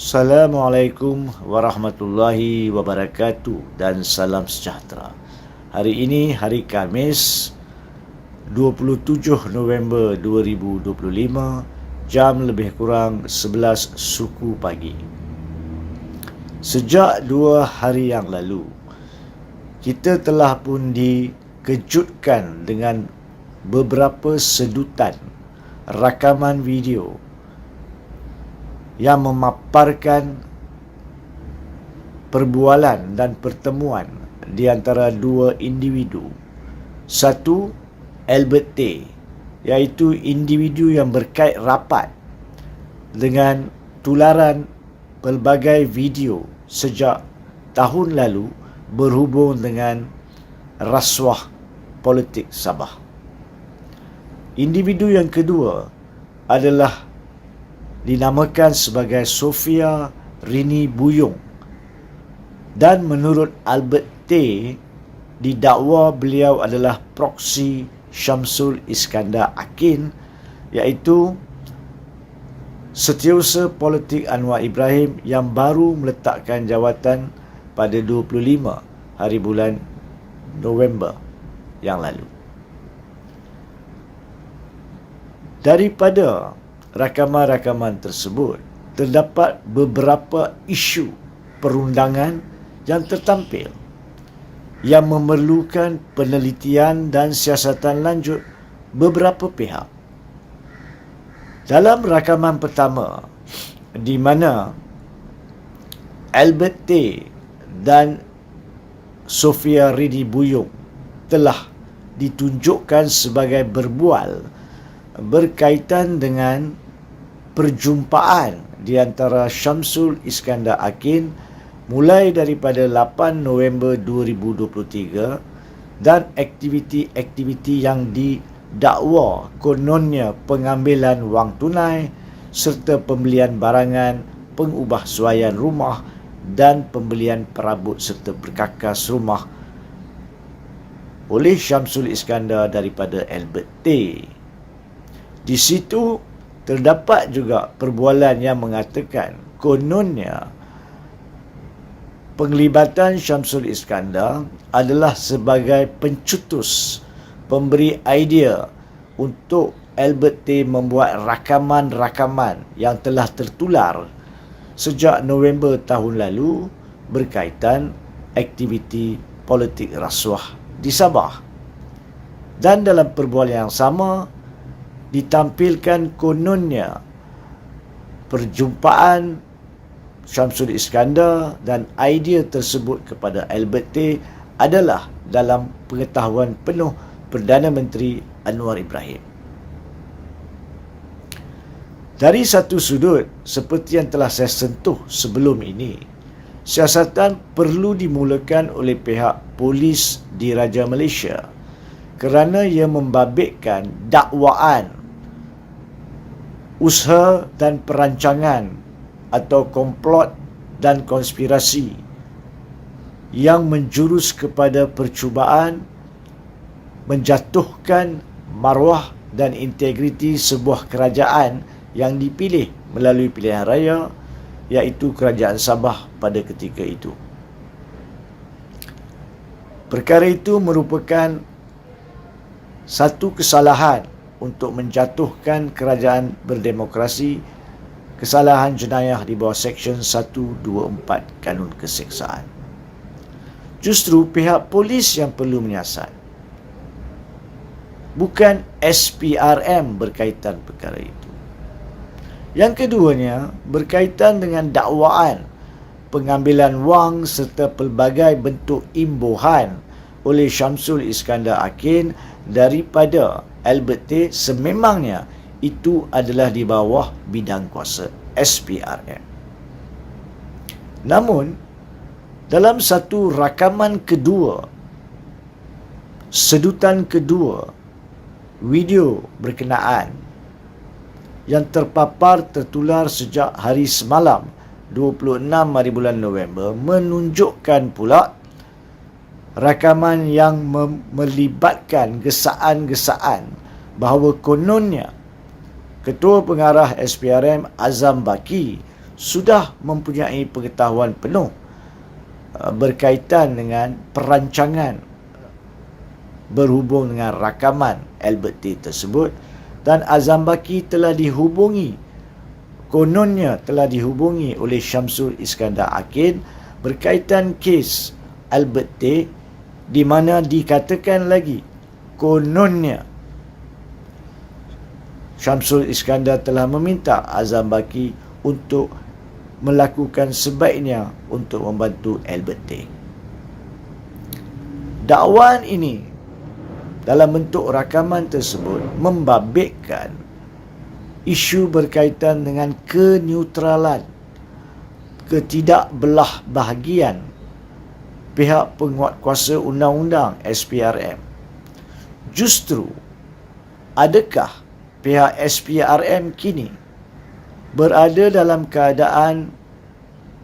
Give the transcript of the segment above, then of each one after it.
Assalamualaikum warahmatullahi wabarakatuh dan salam sejahtera. Hari ini hari Khamis 27 November 2025 jam lebih kurang 11 suku pagi. Sejak dua hari yang lalu, kita telah pun dikejutkan dengan beberapa sedutan rakaman video yang memaparkan perbualan dan pertemuan di antara dua individu. Satu, Albert T, iaitu individu yang berkait rapat dengan tularan pelbagai video sejak tahun lalu berhubung dengan rasuah politik Sabah. Individu yang kedua adalah dinamakan sebagai Sofia Rini Buyung dan menurut Albert T didakwa beliau adalah proksi Syamsul Iskandar Akin iaitu setiausaha politik Anwar Ibrahim yang baru meletakkan jawatan pada 25 hari bulan November yang lalu. Daripada rakaman-rakaman tersebut terdapat beberapa isu perundangan yang tertampil yang memerlukan penelitian dan siasatan lanjut beberapa pihak. Dalam rakaman pertama di mana Albert T dan Sofia Ridi Buyung telah ditunjukkan sebagai berbual berkaitan dengan perjumpaan di antara Syamsul Iskandar Akin mulai daripada 8 November 2023 dan aktiviti-aktiviti yang didakwa kononnya pengambilan wang tunai serta pembelian barangan pengubah suaian rumah dan pembelian perabot serta perkakas rumah oleh Syamsul Iskandar daripada Albert T. Di situ terdapat juga perbualan yang mengatakan kononnya penglibatan Syamsul Iskandar adalah sebagai pencetus pemberi idea untuk Albert T membuat rakaman-rakaman yang telah tertular sejak November tahun lalu berkaitan aktiviti politik rasuah di Sabah. Dan dalam perbualan yang sama, ditampilkan kononnya perjumpaan Syamsul Iskandar dan idea tersebut kepada Albert T adalah dalam pengetahuan penuh Perdana Menteri Anwar Ibrahim. Dari satu sudut, seperti yang telah saya sentuh sebelum ini, siasatan perlu dimulakan oleh pihak polis di Raja Malaysia kerana ia membabitkan dakwaan usaha dan perancangan atau komplot dan konspirasi yang menjurus kepada percubaan menjatuhkan maruah dan integriti sebuah kerajaan yang dipilih melalui pilihan raya iaitu kerajaan Sabah pada ketika itu. Perkara itu merupakan satu kesalahan untuk menjatuhkan kerajaan berdemokrasi kesalahan jenayah di bawah Seksyen 124 Kanun Keseksaan. Justru pihak polis yang perlu menyiasat. Bukan SPRM berkaitan perkara itu. Yang keduanya berkaitan dengan dakwaan pengambilan wang serta pelbagai bentuk imbuhan oleh Syamsul Iskandar Akin daripada Albert T sememangnya itu adalah di bawah bidang kuasa SPRM. Namun dalam satu rakaman kedua sedutan kedua video berkenaan yang terpapar tertular sejak hari semalam 26 hari bulan November menunjukkan pula rakaman yang melibatkan gesaan-gesaan bahawa kononnya Ketua Pengarah SPRM Azam Baki sudah mempunyai pengetahuan penuh uh, berkaitan dengan perancangan berhubung dengan rakaman Albert T tersebut. Dan Azam Baki telah dihubungi kononnya telah dihubungi oleh Syamsul Iskandar Akin berkaitan kes Albert T di mana dikatakan lagi kononnya Syamsul Iskandar telah meminta Azam Baki untuk melakukan sebaiknya untuk membantu Albert T. Dakwaan ini dalam bentuk rakaman tersebut membabitkan isu berkaitan dengan keneutralan ketidakbelah bahagian pihak penguatkuasa undang-undang SPRM. Justru adakah pihak SPRM kini berada dalam keadaan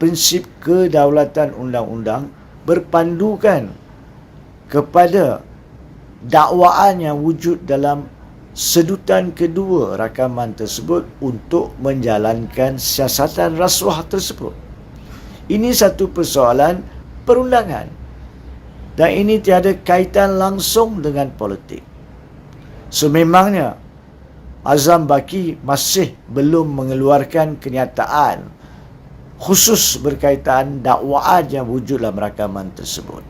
prinsip kedaulatan undang-undang berpandukan kepada dakwaan yang wujud dalam sedutan kedua rakaman tersebut untuk menjalankan siasatan rasuah tersebut. Ini satu persoalan perundangan dan ini tiada kaitan langsung dengan politik. Sememangnya Azam Baki masih belum mengeluarkan kenyataan khusus berkaitan dakwaan yang wujud dalam rakaman tersebut.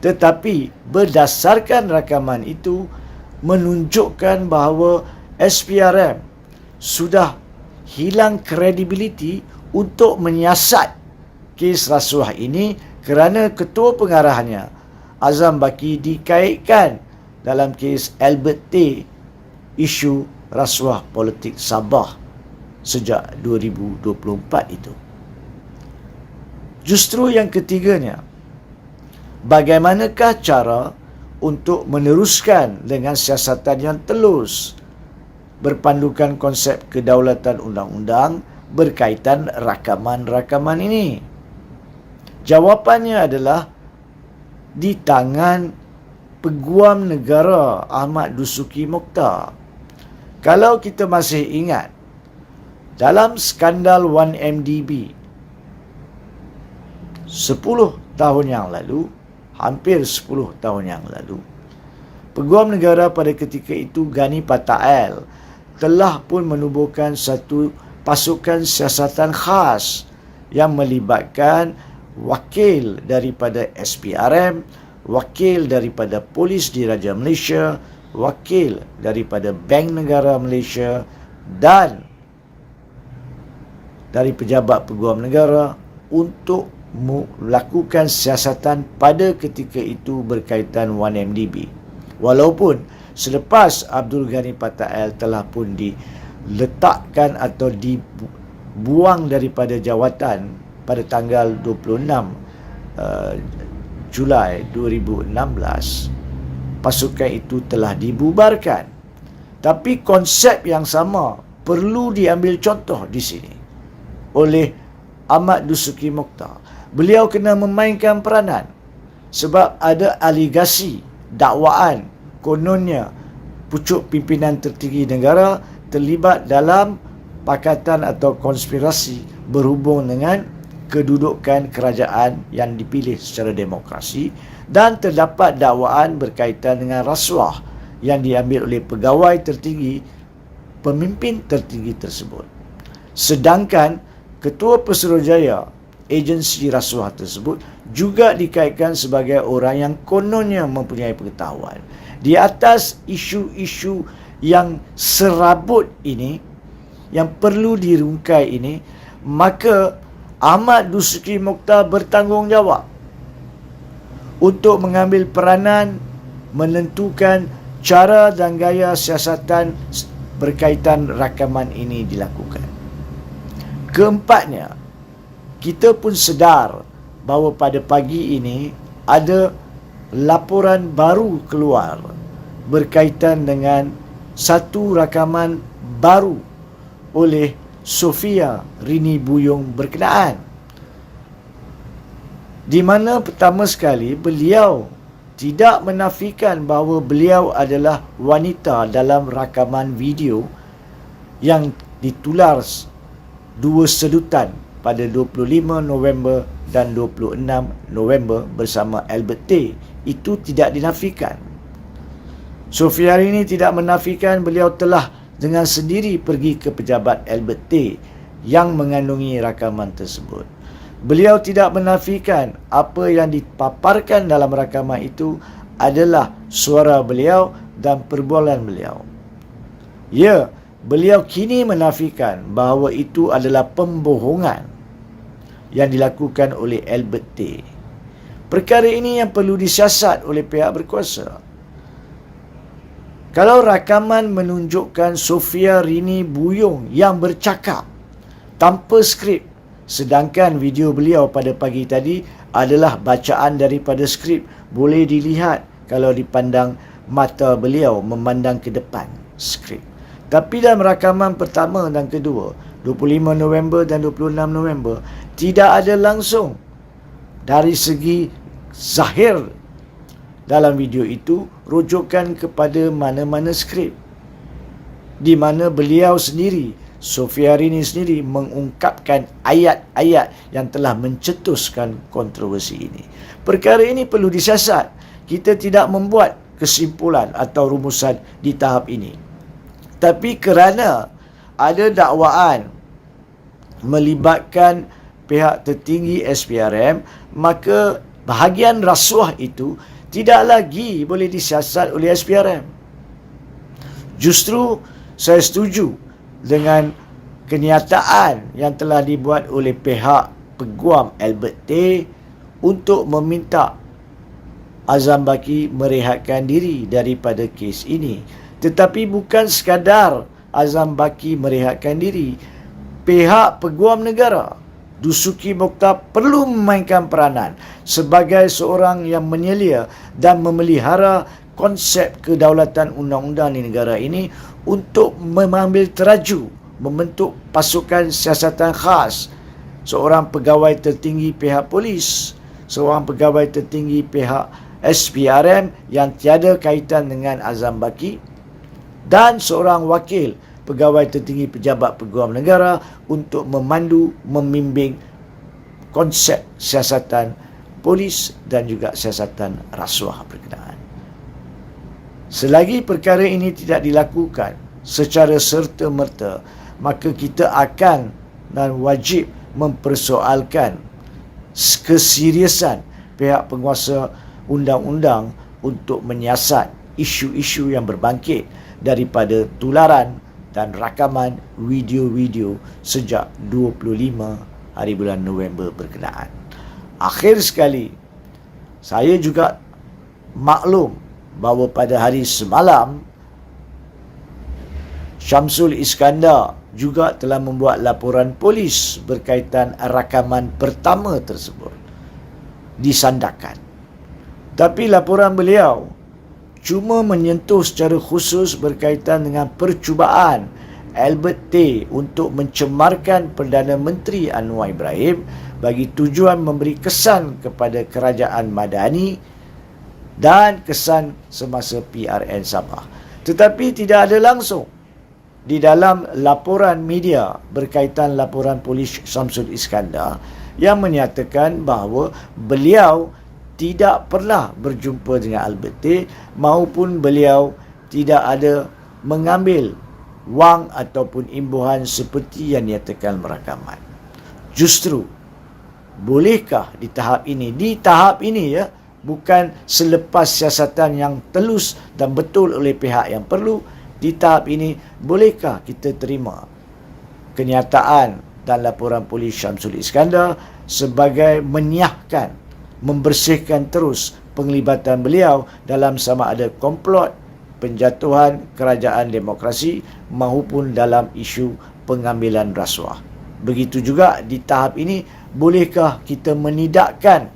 Tetapi berdasarkan rakaman itu menunjukkan bahawa SPRM sudah hilang kredibiliti untuk menyiasat kes rasuah ini kerana ketua pengarahannya Azam Baki dikaitkan dalam kes Albert T isu rasuah politik Sabah sejak 2024 itu. Justru yang ketiganya, bagaimanakah cara untuk meneruskan dengan siasatan yang telus berpandukan konsep kedaulatan undang-undang berkaitan rakaman-rakaman ini? Jawapannya adalah di tangan Peguam Negara Ahmad Dusuki Mokhtar. Kalau kita masih ingat dalam skandal 1MDB 10 tahun yang lalu hampir 10 tahun yang lalu. Peguam negara pada ketika itu Gani Patael telah pun menubuhkan satu pasukan siasatan khas yang melibatkan wakil daripada SPRM, wakil daripada polis di Raja Malaysia, wakil daripada Bank Negara Malaysia dan dari pejabat peguam negara untuk melakukan siasatan pada ketika itu berkaitan 1MDB. Walaupun selepas Abdul Ghani Patael telah pun diletakkan atau dibuang daripada jawatan pada tanggal 26 uh, Julai 2016, pasukan itu telah dibubarkan. Tapi konsep yang sama perlu diambil contoh di sini oleh Ahmad Dusuki Mokhtar beliau kena memainkan peranan sebab ada aligasi dakwaan kononnya pucuk pimpinan tertinggi negara terlibat dalam pakatan atau konspirasi berhubung dengan kedudukan kerajaan yang dipilih secara demokrasi dan terdapat dakwaan berkaitan dengan rasuah yang diambil oleh pegawai tertinggi pemimpin tertinggi tersebut. Sedangkan Ketua Pesuruhjaya agensi rasuah tersebut juga dikaitkan sebagai orang yang kononnya mempunyai pengetahuan. Di atas isu-isu yang serabut ini, yang perlu dirungkai ini, maka Ahmad Dusuki Mokhtar bertanggungjawab untuk mengambil peranan menentukan cara dan gaya siasatan berkaitan rakaman ini dilakukan. Keempatnya, kita pun sedar bahawa pada pagi ini ada laporan baru keluar berkaitan dengan satu rakaman baru oleh Sofia Rini Buyung berkenaan di mana pertama sekali beliau tidak menafikan bahawa beliau adalah wanita dalam rakaman video yang ditular dua sedutan pada 25 November dan 26 November bersama Albert T itu tidak dinafikan. Sofia ini tidak menafikan beliau telah dengan sendiri pergi ke pejabat Albert T yang mengandungi rakaman tersebut. Beliau tidak menafikan apa yang dipaparkan dalam rakaman itu adalah suara beliau dan perbualan beliau. Ya, beliau kini menafikan bahawa itu adalah pembohongan yang dilakukan oleh Albert T. Perkara ini yang perlu disiasat oleh pihak berkuasa. Kalau rakaman menunjukkan Sofia Rini Buyung yang bercakap tanpa skrip sedangkan video beliau pada pagi tadi adalah bacaan daripada skrip boleh dilihat kalau dipandang mata beliau memandang ke depan skrip. Tapi dalam rakaman pertama dan kedua 25 November dan 26 November tidak ada langsung dari segi zahir dalam video itu rujukan kepada mana-mana skrip di mana beliau sendiri Sofia Rini sendiri mengungkapkan ayat-ayat yang telah mencetuskan kontroversi ini. Perkara ini perlu disiasat. Kita tidak membuat kesimpulan atau rumusan di tahap ini. Tapi kerana ada dakwaan melibatkan pihak tertinggi SPRM maka bahagian rasuah itu tidak lagi boleh disiasat oleh SPRM justru saya setuju dengan kenyataan yang telah dibuat oleh pihak peguam Albert T untuk meminta Azam Baki merehatkan diri daripada kes ini. Tetapi bukan sekadar Azam Baki merehatkan diri pihak peguam negara Dusuki Mokhtar perlu memainkan peranan sebagai seorang yang menyelia dan memelihara konsep kedaulatan undang-undang di negara ini untuk mengambil teraju membentuk pasukan siasatan khas. Seorang pegawai tertinggi pihak polis seorang pegawai tertinggi pihak SPRM yang tiada kaitan dengan Azam Baki dan seorang wakil pegawai tertinggi pejabat peguam negara untuk memandu, membimbing konsep siasatan polis dan juga siasatan rasuah berkenaan. Selagi perkara ini tidak dilakukan secara serta-merta, maka kita akan dan wajib mempersoalkan keseriusan pihak penguasa undang-undang untuk menyiasat isu-isu yang berbangkit daripada tularan dan rakaman video-video sejak 25 hari bulan November berkenaan. Akhir sekali, saya juga maklum bahawa pada hari semalam Syamsul Iskandar juga telah membuat laporan polis berkaitan rakaman pertama tersebut disandarkan. Tapi laporan beliau cuma menyentuh secara khusus berkaitan dengan percubaan Albert T untuk mencemarkan Perdana Menteri Anwar Ibrahim bagi tujuan memberi kesan kepada kerajaan Madani dan kesan semasa PRN Sabah. Tetapi tidak ada langsung di dalam laporan media berkaitan laporan polis Samsul Iskandar yang menyatakan bahawa beliau tidak pernah berjumpa dengan Albert T maupun beliau tidak ada mengambil wang ataupun imbuhan seperti yang nyatakan merakaman. Justru bolehkah di tahap ini di tahap ini ya bukan selepas siasatan yang telus dan betul oleh pihak yang perlu di tahap ini bolehkah kita terima kenyataan dan laporan polis Syamsul Iskandar sebagai menyahkan membersihkan terus penglibatan beliau dalam sama ada komplot penjatuhan kerajaan demokrasi maupun dalam isu pengambilan rasuah. Begitu juga di tahap ini bolehkah kita menidakkan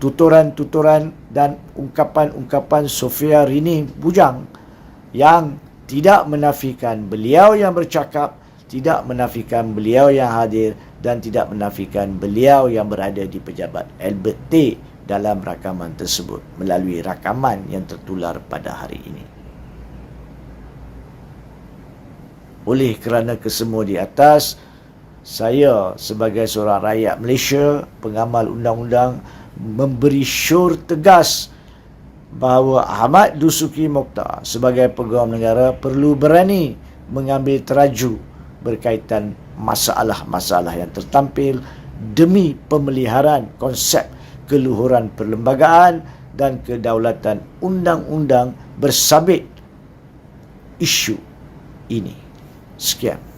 tuturan-tuturan dan ungkapan-ungkapan Sofia Rini Bujang yang tidak menafikan beliau yang bercakap, tidak menafikan beliau yang hadir dan tidak menafikan beliau yang berada di pejabat Albert T dalam rakaman tersebut melalui rakaman yang tertular pada hari ini. Oleh kerana kesemua di atas, saya sebagai seorang rakyat Malaysia, pengamal undang-undang, memberi syur tegas bahawa Ahmad Dusuki Mokhtar sebagai pegawai negara perlu berani mengambil teraju berkaitan masalah-masalah yang tertampil demi pemeliharaan konsep keluhuran perlembagaan dan kedaulatan undang-undang bersabit isu ini. Sekian.